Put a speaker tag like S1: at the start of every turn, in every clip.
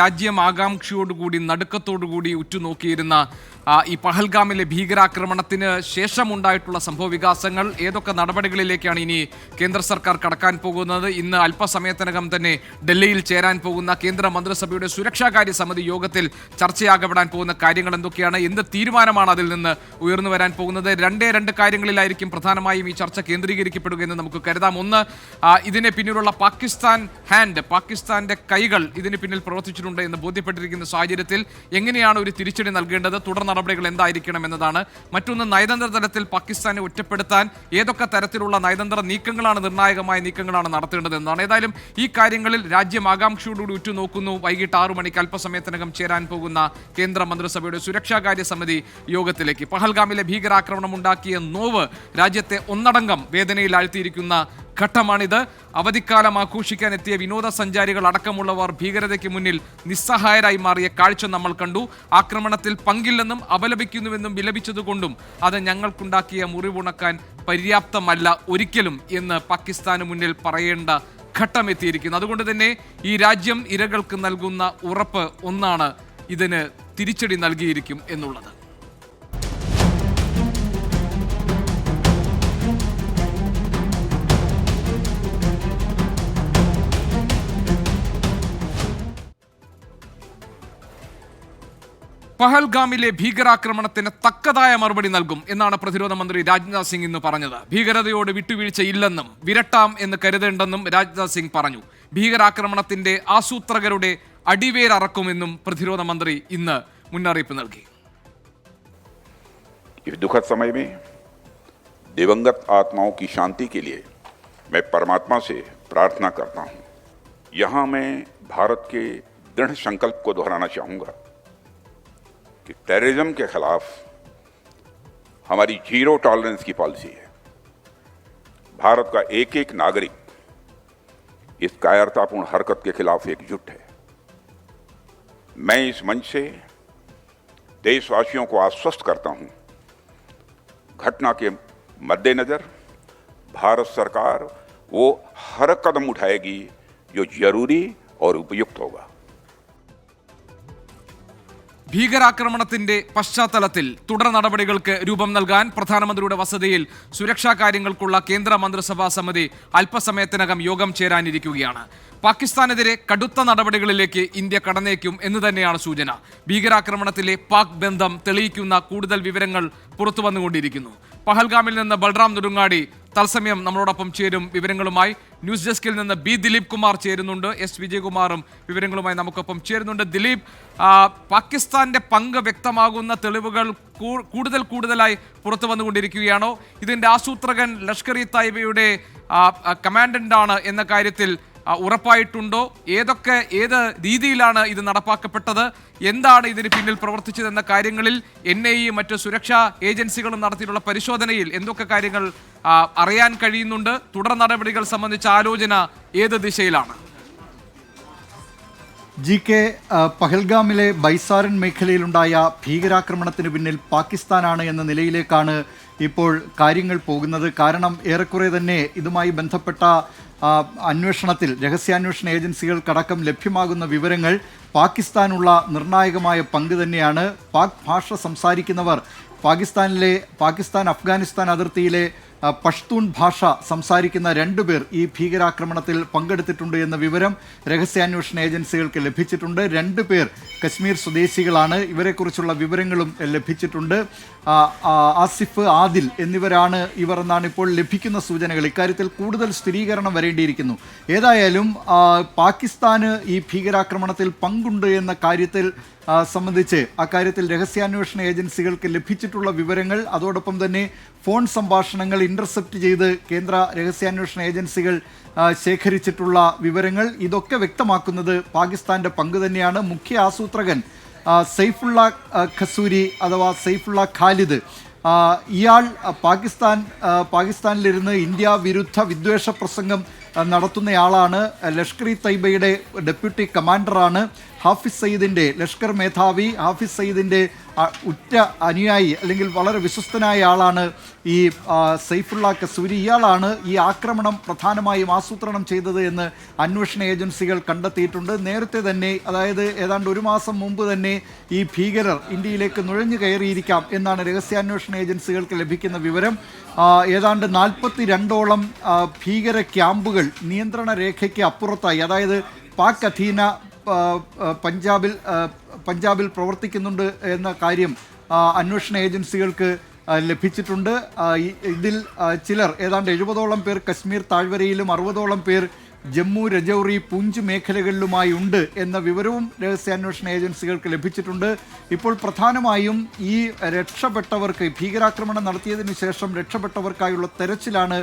S1: രാജ്യം ആകാംക്ഷയോടുകൂടി നടുക്കത്തോടുകൂടി ഉറ്റുനോക്കിയിരുന്ന ഈ പഹൽഗാമിലെ ഭീകരാക്രമണത്തിന് ശേഷമുണ്ടായിട്ടുള്ള സംഭവ വികാസങ്ങൾ ഏതൊക്കെ നടപടികളിലേക്കാണ് ഇനി കേന്ദ്ര സർക്കാർ കടക്കാൻ പോകുന്നത് ഇന്ന് അല്പസമയത്തിനകം തന്നെ ഡൽഹിയിൽ ചേരാൻ പോകുന്ന കേന്ദ്ര മന്ത്രിസഭയുടെ സുരക്ഷാകാര്യ സമിതി യോഗത്തിൽ ചർച്ചയാകപ്പെടാൻ പോകുന്ന കാര്യങ്ങൾ എന്തൊക്കെയാണ് എന്ത് തീരുമാനമാണ് അതിൽ നിന്ന് ഉയർന്നു വരാൻ പോകുന്നത് രണ്ടേ രണ്ട് കാര്യങ്ങളിലായിരിക്കും പ്രധാനമായും ഈ ചർച്ച കേന്ദ്രീകരിക്കപ്പെടുകയെന്ന് നമുക്ക് കരുതാം ഒന്ന് ഇതിന് പിന്നിലുള്ള പാകിസ്ഥാൻ ഹാൻഡ് പാകിസ്ഥാന്റെ കൈകൾ ഇതിന് പിന്നിൽ പ്രവർത്തിച്ചു സംഭവിച്ചിട്ടുണ്ട് എന്ന് ബോധ്യപ്പെട്ടിരിക്കുന്ന സാഹചര്യത്തിൽ എങ്ങനെയാണ് ഒരു തിരിച്ചടി നൽകേണ്ടത് തുടർ നടപടികൾ എന്തായിരിക്കണം എന്നതാണ് മറ്റൊന്ന് നയതന്ത്ര തലത്തിൽ പാകിസ്ഥാനെ ഒറ്റപ്പെടുത്താൻ ഏതൊക്കെ തരത്തിലുള്ള നയതന്ത്ര നീക്കങ്ങളാണ് നിർണായകമായ നീക്കങ്ങളാണ് നടത്തേണ്ടത് എന്നതാണ് ഏതായാലും ഈ കാര്യങ്ങളിൽ രാജ്യം ആകാംക്ഷയോടുകൂടി ഉറ്റുനോക്കുന്നു വൈകിട്ട് ആറു മണിക്ക് അല്പസമയത്തിനകം ചേരാൻ പോകുന്ന കേന്ദ്ര മന്ത്രിസഭയുടെ സുരക്ഷാകാര്യ സമിതി യോഗത്തിലേക്ക് പഹൽഗാമിലെ ഭീകരാക്രമണം ഉണ്ടാക്കിയ നോവ് രാജ്യത്തെ ഒന്നടങ്കം വേദനയിൽ ആഴ്ത്തിയിരിക്കുന്ന ഘട്ടമാണിത് അവധിക്കാലം ആഘോഷിക്കാൻ എത്തിയ വിനോദസഞ്ചാരികൾ അടക്കമുള്ളവർ ഭീകരതയ്ക്ക് മുന്നിൽ നിസ്സഹായരായി മാറിയ കാഴ്ച നമ്മൾ കണ്ടു ആക്രമണത്തിൽ പങ്കില്ലെന്നും അപലപിക്കുന്നുവെന്നും വിലപിച്ചതുകൊണ്ടും അത് ഞങ്ങൾക്കുണ്ടാക്കിയ മുറിവുണക്കാൻ പര്യാപ്തമല്ല ഒരിക്കലും എന്ന് പാകിസ്ഥാന് മുന്നിൽ പറയേണ്ട ഘട്ടമെത്തിയിരിക്കുന്നു അതുകൊണ്ട് തന്നെ ഈ രാജ്യം ഇരകൾക്ക് നൽകുന്ന ഉറപ്പ് ഒന്നാണ് ഇതിന് തിരിച്ചടി നൽകിയിരിക്കും എന്നുള്ളത് പഹൽഗാമിലെ ഭീകരാക്രമണത്തിന് തക്കതായ മറുപടി നൽകും എന്നാണ് പ്രതിരോധ മന്ത്രി രാജ്നാഥ് സിംഗ് ഇന്ന് പറഞ്ഞത് ഭീകരതയോട് വിട്ടുവീഴ്ച ഇല്ലെന്നും വിരട്ടാം എന്ന് കരുതേണ്ടെന്നും രാജ്നാഥ് സിംഗ് പറഞ്ഞു ഭീകരാക്രമണത്തിന്റെ ആസൂത്രകരുടെ അടിവേരറക്കുമെന്നും പ്രതിരോധ മന്ത്രി ഇന്ന് മുന്നറിയിപ്പ് നൽകി
S2: സമയമേ ദിവംഗത് ആത്മാവ് കി ശാന്തി പരമാത്മാസെ പ്രാർത്ഥന मैं परमात्मा से प्रार्थना करता हूँ यहाँ मैं भारत के दृढ़ संकल्प को दोहराना कि टेररिज्म के खिलाफ हमारी जीरो टॉलरेंस की पॉलिसी है भारत का एक एक नागरिक इस कायरतापूर्ण हरकत के खिलाफ एकजुट है मैं इस मंच से देशवासियों को आश्वस्त करता हूं घटना के मद्देनज़र भारत सरकार वो हर कदम उठाएगी जो जरूरी और उपयुक्त होगा
S1: ഭീകരാക്രമണത്തിന്റെ പശ്ചാത്തലത്തിൽ തുടർ നടപടികൾക്ക് രൂപം നൽകാൻ പ്രധാനമന്ത്രിയുടെ വസതിയിൽ സുരക്ഷാ കാര്യങ്ങൾക്കുള്ള കേന്ദ്ര മന്ത്രിസഭാ സമിതി അല്പസമയത്തിനകം യോഗം ചേരാനിരിക്കുകയാണ് പാകിസ്ഥാനെതിരെ കടുത്ത നടപടികളിലേക്ക് ഇന്ത്യ കടന്നേക്കും എന്ന് തന്നെയാണ് സൂചന ഭീകരാക്രമണത്തിലെ പാക് ബന്ധം തെളിയിക്കുന്ന കൂടുതൽ വിവരങ്ങൾ പുറത്തു വന്നുകൊണ്ടിരിക്കുന്നു പഹൽഗാമിൽ നിന്ന് ബൽറാം നെടുങ്ങാടി തത്സമയം നമ്മളോടൊപ്പം ചേരും വിവരങ്ങളുമായി ന്യൂസ് ഡെസ്കിൽ നിന്ന് ബി ദിലീപ് കുമാർ ചേരുന്നുണ്ട് എസ് വിജയകുമാറും വിവരങ്ങളുമായി നമുക്കൊപ്പം ചേരുന്നുണ്ട് ദിലീപ് പാകിസ്ഥാന്റെ പങ്ക് വ്യക്തമാകുന്ന തെളിവുകൾ കൂടുതൽ കൂടുതലായി പുറത്തു വന്നുകൊണ്ടിരിക്കുകയാണോ ഇതിൻ്റെ ആസൂത്രകൻ ലഷ്കർ ഇ തായ്ബയുടെ ആണ് എന്ന കാര്യത്തിൽ ഉറപ്പായിട്ടുണ്ടോ ഏതൊക്കെ ഏത് രീതിയിലാണ് ഇത് നടപ്പാക്കപ്പെട്ടത് എന്താണ് ഇതിന് പിന്നിൽ പ്രവർത്തിച്ചതെന്ന കാര്യങ്ങളിൽ എൻ ഐ മറ്റ് സുരക്ഷാ ഏജൻസികളും നടത്തിയിട്ടുള്ള പരിശോധനയിൽ എന്തൊക്കെ കാര്യങ്ങൾ അറിയാൻ കഴിയുന്നുണ്ട് തുടർ നടപടികൾ സംബന്ധിച്ച ആലോചന ഏത് ദിശയിലാണ്
S3: ജി കെ പഹൽഗാമിലെ ബൈസാരൻ മേഖലയിലുണ്ടായ ഭീകരാക്രമണത്തിന് പിന്നിൽ പാകിസ്ഥാനാണ് എന്ന നിലയിലേക്കാണ് ഇപ്പോൾ കാര്യങ്ങൾ പോകുന്നത് കാരണം ഏറെക്കുറെ തന്നെ ഇതുമായി ബന്ധപ്പെട്ട അന്വേഷണത്തിൽ രഹസ്യാന്വേഷണ ഏജൻസികൾക്കടക്കം ലഭ്യമാകുന്ന വിവരങ്ങൾ പാകിസ്ഥാനുള്ള നിർണായകമായ പങ്ക് തന്നെയാണ് പാക് ഭാഷ സംസാരിക്കുന്നവർ പാകിസ്ഥാനിലെ പാകിസ്ഥാൻ അഫ്ഗാനിസ്ഥാൻ അതിർത്തിയിലെ പഷ്തൂൺ ഭാഷ സംസാരിക്കുന്ന രണ്ടുപേർ ഈ ഭീകരാക്രമണത്തിൽ പങ്കെടുത്തിട്ടുണ്ട് എന്ന വിവരം രഹസ്യാന്വേഷണ ഏജൻസികൾക്ക് ലഭിച്ചിട്ടുണ്ട് രണ്ടുപേർ കശ്മീർ സ്വദേശികളാണ് ഇവരെക്കുറിച്ചുള്ള വിവരങ്ങളും ലഭിച്ചിട്ടുണ്ട് ആസിഫ് ആദിൽ എന്നിവരാണ് ഇവർ എന്നാണ് ഇപ്പോൾ ലഭിക്കുന്ന സൂചനകൾ ഇക്കാര്യത്തിൽ കൂടുതൽ സ്ഥിരീകരണം വരേണ്ടിയിരിക്കുന്നു ഏതായാലും പാകിസ്ഥാന് ഈ ഭീകരാക്രമണത്തിൽ പങ്കുണ്ട് എന്ന കാര്യത്തിൽ സംബന്ധിച്ച് അക്കാര്യത്തിൽ രഹസ്യാന്വേഷണ ഏജൻസികൾക്ക് ലഭിച്ചിട്ടുള്ള വിവരങ്ങൾ അതോടൊപ്പം തന്നെ ഫോൺ സംഭാഷണങ്ങൾ ഇന്റർസെപ്റ്റ് ചെയ്ത് കേന്ദ്ര രഹസ്യാന്വേഷണ ഏജൻസികൾ ശേഖരിച്ചിട്ടുള്ള വിവരങ്ങൾ ഇതൊക്കെ വ്യക്തമാക്കുന്നത് പാകിസ്ഥാന്റെ പങ്ക് തന്നെയാണ് മുഖ്യ ആസൂത്രകൻ സൈഫുള്ള ഖസൂരി അഥവാ സൈഫുള്ള ഖാലിദ് ഇയാൾ പാകിസ്ഥാൻ പാകിസ്ഥാനിലിരുന്ന് ഇന്ത്യ വിരുദ്ധ വിദ്വേഷ പ്രസംഗം നടത്തുന്നയാളാണ് ലഷ്കർ ഇ തൈബയുടെ ഡെപ്യൂട്ടി കമാൻഡറാണ് ഹാഫിസ് സയ്യിദിൻ്റെ ലഷ്കർ മേധാവി ഹാഫിസ് സയ്യിദിൻ്റെ ഉറ്റ അനുയായി അല്ലെങ്കിൽ വളരെ വിശ്വസ്തനായ ആളാണ് ഈ സൈഫുള്ള കസൂരി ഇയാളാണ് ഈ ആക്രമണം പ്രധാനമായും ആസൂത്രണം ചെയ്തത് എന്ന് അന്വേഷണ ഏജൻസികൾ കണ്ടെത്തിയിട്ടുണ്ട് നേരത്തെ തന്നെ അതായത് ഏതാണ്ട് ഒരു മാസം മുമ്പ് തന്നെ ഈ ഭീകരർ ഇന്ത്യയിലേക്ക് നുഴഞ്ഞു കയറിയിരിക്കാം എന്നാണ് രഹസ്യാന്വേഷണ ഏജൻസികൾക്ക് ലഭിക്കുന്ന വിവരം ഏതാണ്ട് നാൽപ്പത്തി രണ്ടോളം ഭീകര ക്യാമ്പുകൾ നിയന്ത്രണ രേഖയ്ക്ക് അപ്പുറത്തായി അതായത് പാക് അധീന പഞ്ചാബിൽ പഞ്ചാബിൽ പ്രവർത്തിക്കുന്നുണ്ട് എന്ന കാര്യം അന്വേഷണ ഏജൻസികൾക്ക് ലഭിച്ചിട്ടുണ്ട് ഇതിൽ ചിലർ ഏതാണ്ട് എഴുപതോളം പേർ കശ്മീർ താഴ്വരയിലും അറുപതോളം പേർ ജമ്മു രജൌറി പുഞ്ച് മേഖലകളിലുമായി ഉണ്ട് എന്ന വിവരവും രഹസ്യാന്വേഷണ ഏജൻസികൾക്ക് ലഭിച്ചിട്ടുണ്ട് ഇപ്പോൾ പ്രധാനമായും ഈ രക്ഷപ്പെട്ടവർക്ക് ഭീകരാക്രമണം നടത്തിയതിന് ശേഷം രക്ഷപ്പെട്ടവർക്കായുള്ള തെരച്ചിലാണ്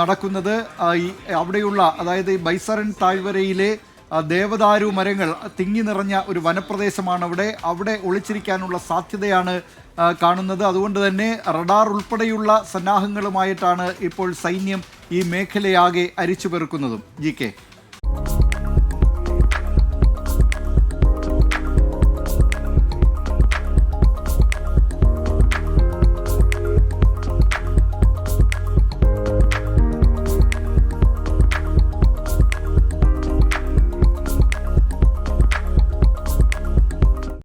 S3: നടക്കുന്നത് അവിടെയുള്ള അതായത് ബൈസറൻ താഴ്വരയിലെ ദേവദാരു മരങ്ങൾ തിങ്ങി നിറഞ്ഞ ഒരു വനപ്രദേശമാണ് അവിടെ അവിടെ ഒളിച്ചിരിക്കാനുള്ള സാധ്യതയാണ് കാണുന്നത് അതുകൊണ്ട് തന്നെ റഡാർ ഉൾപ്പെടെയുള്ള സന്നാഹങ്ങളുമായിട്ടാണ് ഇപ്പോൾ സൈന്യം ഈ മേഖലയാകെ അരിച്ചു പെറുക്കുന്നതും ജി കെ